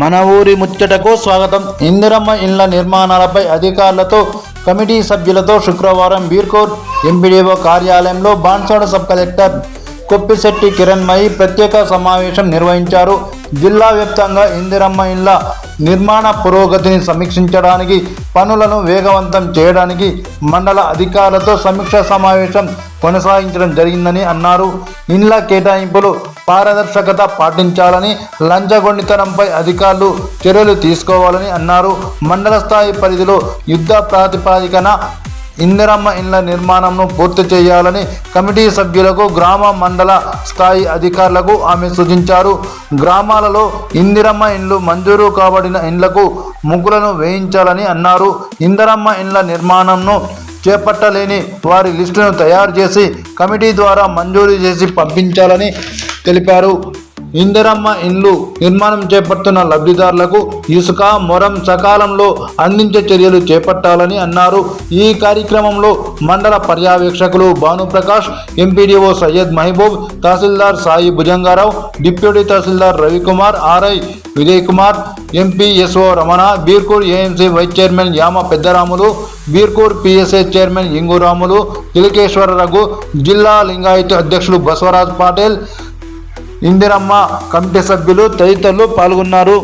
మన ఊరి ముచ్చటకు స్వాగతం. ఇందిరమ్మ ఇండ్ల నిర్మాణాలపై అధికారులతో కమిటీ సభ్యులతో శుక్రవారం బీర్కోట్ ఎంపీడీఓ కార్యాలయంలో బాన్సోడ సబ్ కలెక్టర్ కొప్పిశెట్టి కిరణ్మయి ప్రత్యేక సమావేశం నిర్వహించారు. జిల్లా వ్యాప్తంగా ఇందిరమ్మ ఇండ్ల నిర్మాణ పురోగతిని సమీక్షించడానికి పనులను వేగవంతం చేయడానికి మండల అధికారులతో సమీక్ష సమావేశం కొనసాగించడం జరిగిందని అన్నారు. ఇండ్ల కేటాయింపులు పారదర్శకత పాటించాలని లంచగొండితనంపై అధికారులు చర్యలు తీసుకోవాలని అన్నారు. మండల స్థాయి పరిధిలో యుద్ధ ప్రాతిపాదికన ఇందిరమ్మ ఇండ్ల నిర్మాణంను పూర్తి చేయాలని కమిటీ సభ్యులకు గ్రామ మండల స్థాయి అధికారులకు ఆమె సూచించారు. గ్రామాలలో ఇందిరమ్మ ఇండ్లు మంజూరు కాబడిన ఇండ్లకు ముగ్గులను వేయించాలని అన్నారు. ఇందిరమ్మ ఇండ్ల నిర్మాణంను చేపట్టలేని వారి లిస్టును తయారు చేసి కమిటీ ద్వారా మంజూరు చేసి పంపించాలని తెలిపారు. ఇందిరమ్మ ఇండ్లు నిర్మాణం చేపడుతున్న లబ్ధిదారులకు ఇసుక మొరం సకాలంలో అందించే చర్యలు చేపట్టాలని అన్నారు. ఈ కార్యక్రమంలో మండల పర్యవేక్షకులు భానుప్రకాష్ ఎంపీడీఓ సయ్యద్ మహబూబ్ తహసీల్దార్ సాయి భుజంగారావు డిప్యూటీ తహసీల్దార్ Ravikumar RI Vijay Kumar MPSO Ramana Birkur AMC vice chairman Yama Peddaramulu Birkur PSA chairman Inguramulu Tilakeshwara Raghu జిల్లా లింగాయత్ అధ్యక్షులు బసవరాజ్ పాటిల్ ఇందిరమ్మ కమిటీ సభ్యులు తదితరులు పాల్గొన్నారు.